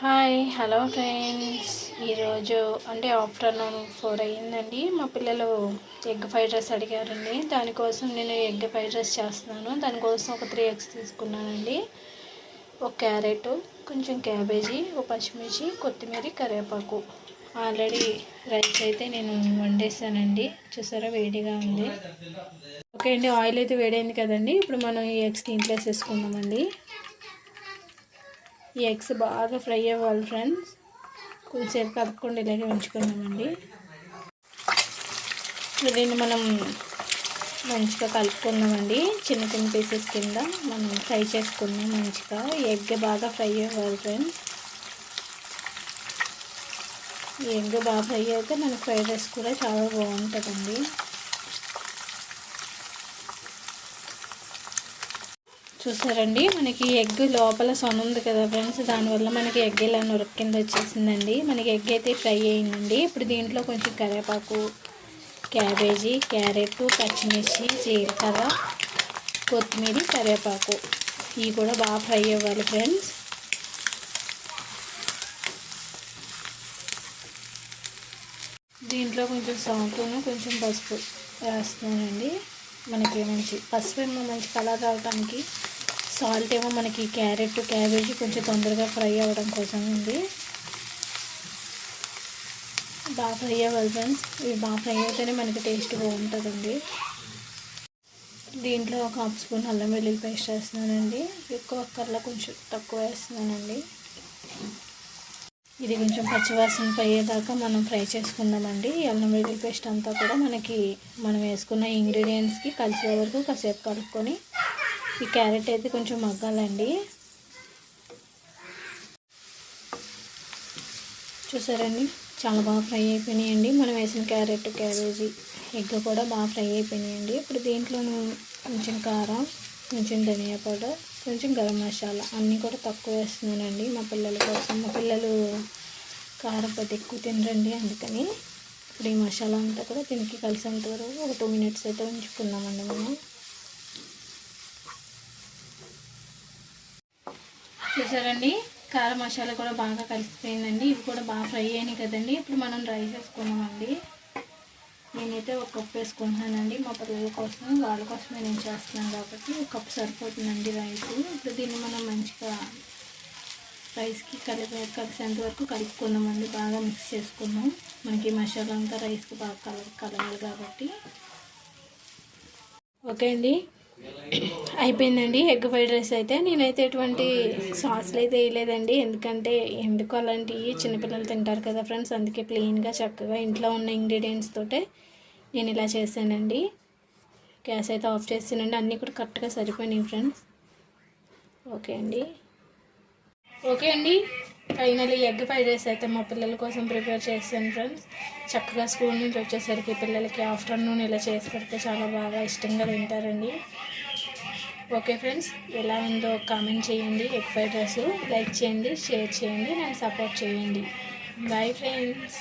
Hi hello friends. ఈరోజు అంటే afternoon four అయ్యిందండి. మా పిల్లలు ఎగ్ ఫ్రైడ్ రైస్ అడిగారండి. దానికోసం నేను ఎగ్ ఫ్రైడ్ రైస్ చేస్తున్నాను. దానికోసం ఒక త్రీ ఎగ్స్ తీసుకున్నానండి. ఒక క్యారెట్ కొంచెం క్యాబేజీ ఒక పచ్చిమిర్చి కొత్తిమీర కరివేపాకు. ఆల్రెడీ రైస్ అయితే నేను వండేసానండి. చూసారా వేడిగా ఉంది. ఓకే అండి ఆయిల్ అయితే వేడైంది కదండి. ఇప్పుడు మనం ఈ ఎగ్స్ దీంట్లో వేసేసుకుందామండి. ఈ ఎగ్స్ బాగా ఫ్రై అవ్వాలి ఫ్రెండ్స్. కొంచెంసేపు కదపకుండా ఇలాగే ఉంచుకున్నామండి దీన్ని మనం మంచిగా కలుపుకుందామండి. చిన్న చిన్న పీసెస్ కింద మనం ఫ్రై చేసుకున్నాం మంచిగా. ఎగ్ బాగా ఫ్రై అవ్వాలి ఫ్రెండ్స్. ఈ ఎగ్ బాగా ఫ్రై అయితే మనకు ఫ్రైడ్ రైస్ కూడా చాలా బాగుంటుందండి. చూసారండి మనకి ఎగ్ లోపల సొన ఉంది కదా ఫ్రెండ్స్ దానివల్ల మనకి ఎగ్ ఇలా నొరక కింద వచ్చేసిందండి. మనకి ఎగ్ అయితే ఫ్రై అయిందండి. ఇప్పుడు దీంట్లో కొంచెం కరివేపాకు క్యాబేజీ క్యారెట్ పచ్చిమిర్చి జీలకర్ర కొత్తిమీర కరివేపాకు. ఇవి కూడా బాగా ఫ్రై అవ్వాలి ఫ్రెండ్స్. దీంట్లో కొంచెం సాల్ట్ను కొంచెం పసుపు వేస్తున్నానండి. మనకి మంచి పసుపు ఏమో మంచి కలర్ రావడానికి సాల్ట్ ఏమో మనకి క్యారెట్ క్యాబేజీ కొంచెం తొందరగా ఫ్రై అవ్వడం కోసం ఉంది. బాగా ఫ్రై అవ్వాలి ఫ్రెండ్స్. ఇవి బాగా ఫ్రై అయితేనే మనకి టేస్ట్ బాగుంటుందండి. దీంట్లో ఒక హాఫ్ స్పూన్ అల్లం వెల్లుల్లి పేస్ట్ వేస్తున్నానండి. ఎక్కువ కర్ల కొంచెం తక్కువ వేస్తున్నానండి. ఇది కొంచెం పచ్చివాసన పోయేదాకా మనం ఫ్రై చేసుకుందామండి. అల్లం వెల్లుల్లి పేస్ట్ అంతా కూడా మనకి మనం వేసుకున్న ఇంగ్రీడియంట్స్కి కలిసే వరకు కాసేపు కలుపుకొని ఈ క్యారెట్ అయితే కొంచెం మగ్గాలండి. చూసారండి? చాలా బాగా ఫ్రై అయిపోయినాయండి. మనం వేసిన క్యారెట్ క్యాబేజీ ఎగ్ కూడా బాగా ఫ్రై అయిపోయినాయండి. ఇప్పుడు దీంట్లో కొంచెం కారం కొంచెం ధనియా పౌడర్ కొంచెం గరం మసాలా అన్నీ కూడా తక్కువ వేస్తున్నానండి మా పిల్లల కోసం. మా పిల్లలు కారం పెద్ద ఎక్కువ తినరండి అందుకని ఇప్పుడు ఈ మసాలా అంతా కూడా దీనికి కలిసేంత వరకు ఒక టూ మినిట్స్ అయితే ఉంచుకున్నామండి మనం. చూసారండి? కారం మసాలా కూడా బాగా కలిసిపోయిందండి. ఇవి కూడా బాగా ఫ్రై అయినాయి కదండి. ఇప్పుడు మనం రైస్ వేసుకున్నామండి. నేనైతే ఒక కప్ వేసుకుంటున్నానండి. మా పిల్లల కోసం వాళ్ళ కోసమే నేను చేస్తున్నాను కాబట్టి ఒక కప్ సరిపోతుందండి రైస్ ఇప్పుడు దీన్ని మనం మంచిగా రైస్కి కలిపి కలిసేంత వరకు కలుపుకుందామండి బాగా మిక్స్ చేసుకుందాం మనకి మసాలా అంతా రైస్కి బాగా కల కలవాలి కాబట్టి. ఓకే అండి. అయిపోయిందండి ఎగ్ ఫ్రైడ్ రైస్ అయితే. నేనైతే ఎటువంటి సాస్లు అయితే వేయలేదండి. ఎందుకంటే ఎందుకు అలాంటివి చిన్నపిల్లలు తింటారు కదా ఫ్రెండ్స్ అందుకే ప్లెయిన్గా చక్కగా ఇంట్లో ఉన్న ఇంగ్రీడియంట్స్ తోటే నేను ఇలా చేశానండి. గ్యాస్ అయితే ఆఫ్ చేసానండి అన్నీ కూడా కరెక్ట్గా సరిపోయినాయి ఫ్రెండ్స్. ఓకే అండి. ఓకే అండి. ఫైనల్ ఎగ్ ఫ్రైడ్ రైస్ అయితే మా పిల్లల కోసం ప్రిపేర్ చేస్తాను ఫ్రెండ్స్. చక్కగా స్కూల్ నుంచి వచ్చేసరికి పిల్లలకి ఆఫ్టర్నూన్ ఇలా చేసి పెడితే చాలా బాగా ఇష్టంగా తింటారండి. ఓకే ఫ్రెండ్స్ ఎలా ఉందో కామెంట్ చేయండి ఎగ్ ఫ్రైడ్ రైస్ లైక్ చేయండి షేర్ చేయండి అండ్ సపోర్ట్ చేయండి. Bye friends